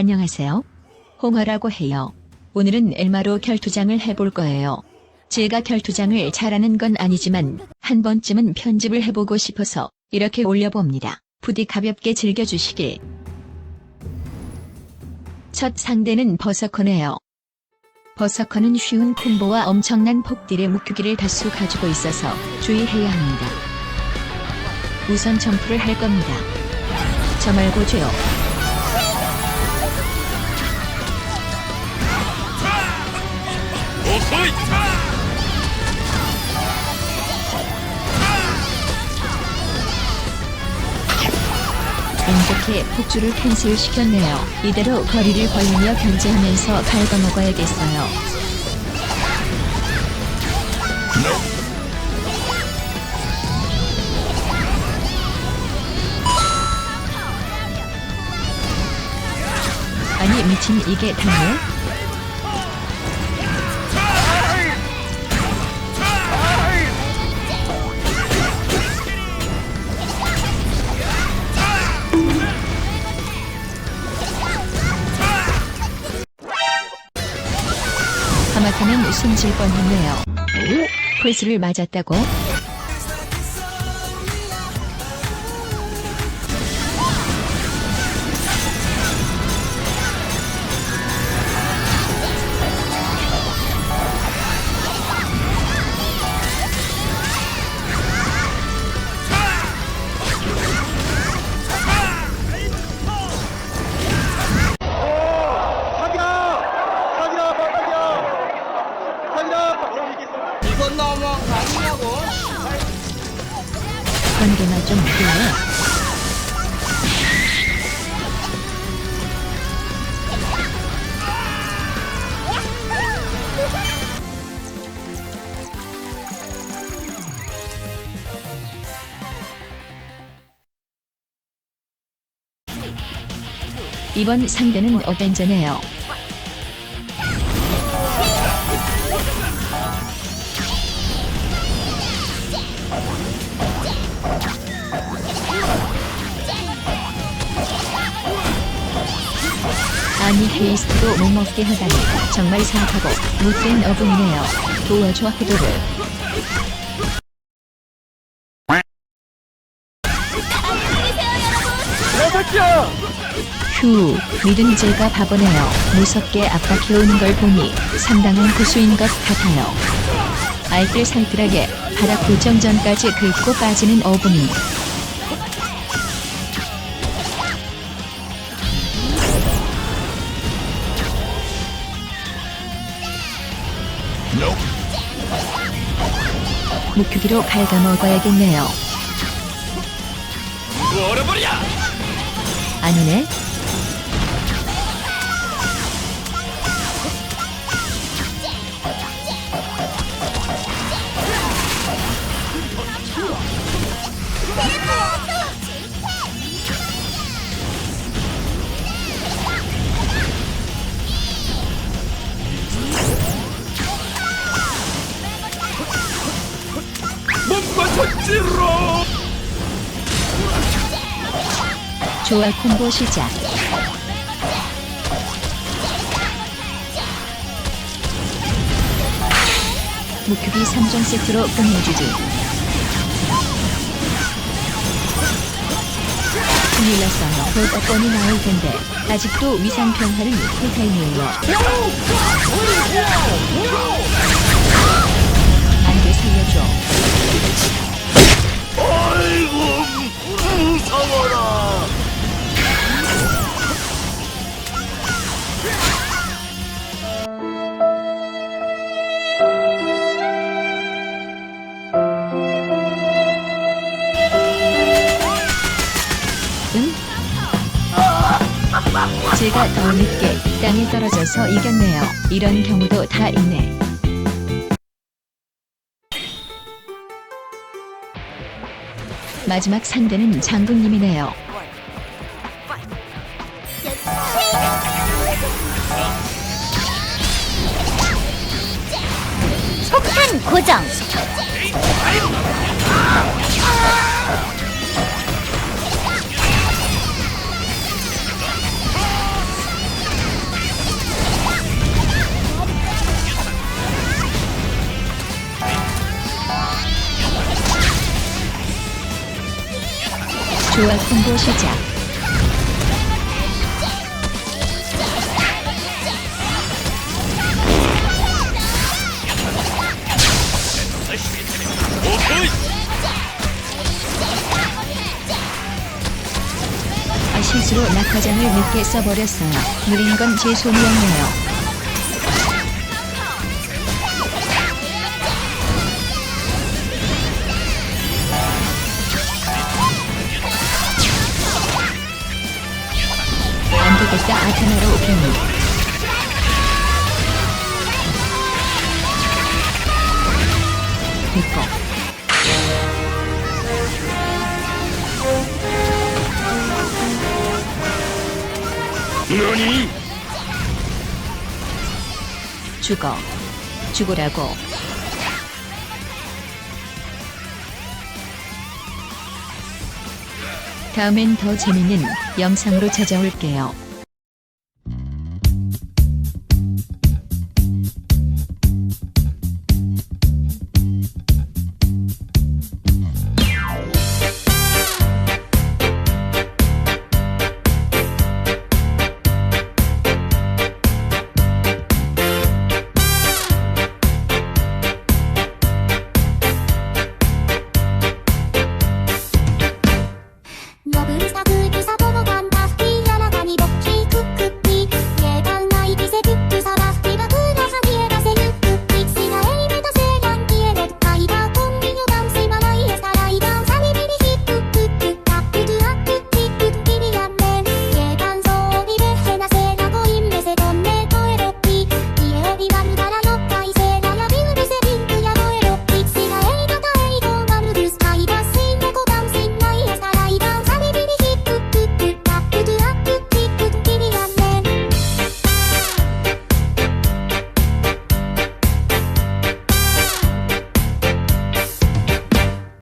안녕하세요. 홍어라고 해요. 오늘은 엘마로 결투장을 해볼 거예요. 제가 결투장을 잘하는 건 아니지만 한 번쯤은 편집을 해보고 싶어서 이렇게 올려봅니다. 부디 가볍게 즐겨주시길. 첫 상대는 버서커네요. 버서커는 쉬운 콤보와 엄청난 폭딜의 묵기를 다수 가지고 있어서 주의해야 합니다. 우선 점프를 할 겁니다. 저 말고 죄요. 운 좋게 폭주를 캔슬시켰네요. 이대로 거리를 벌리며 견제하면서 갉아먹어야겠어요. 아니 미친 이게? 하 숨질 뻔했네요. 풀스를 맞았다고? 번개나 좀 필요해. 이번 상대는 어벤져네요. 아니 페이스트도 못 먹게 하다니 정말 사악하고 못된 어분이네요. 도와줘 새끼야! 휴, 믿은 제가 바보네요. 무섭게 압박해오는 걸 보니 상당한 고수인 것 같아요. 알뜰살뜰하게 바닥 고정전까지 긁고 빠지는 어분이. 묵히기로 갉아먹어야겠네요. 얼어버려! 아니네. 좋아 콤보 시작. 무큐비 3종 세트로 끝내주지. 큰일 났어요. 볼따권이 나올 텐데 아직도 위상 평화를 풀타임이에요. 제가 더 늦게 땅에 떨어져서 이겼네요. 이런 경우도 다 있네. 마지막 상대는 장군님이네요. 폭탄 고정. 좋아 콤보 시작. 아 실수로 낙하장을 늦게 써버렸어요. 느린 건 제 손이었네요. 오겠니. 됐고. 너니? 죽어. 죽으라고. 다음엔 더 재밌는 영상으로 찾아올게요.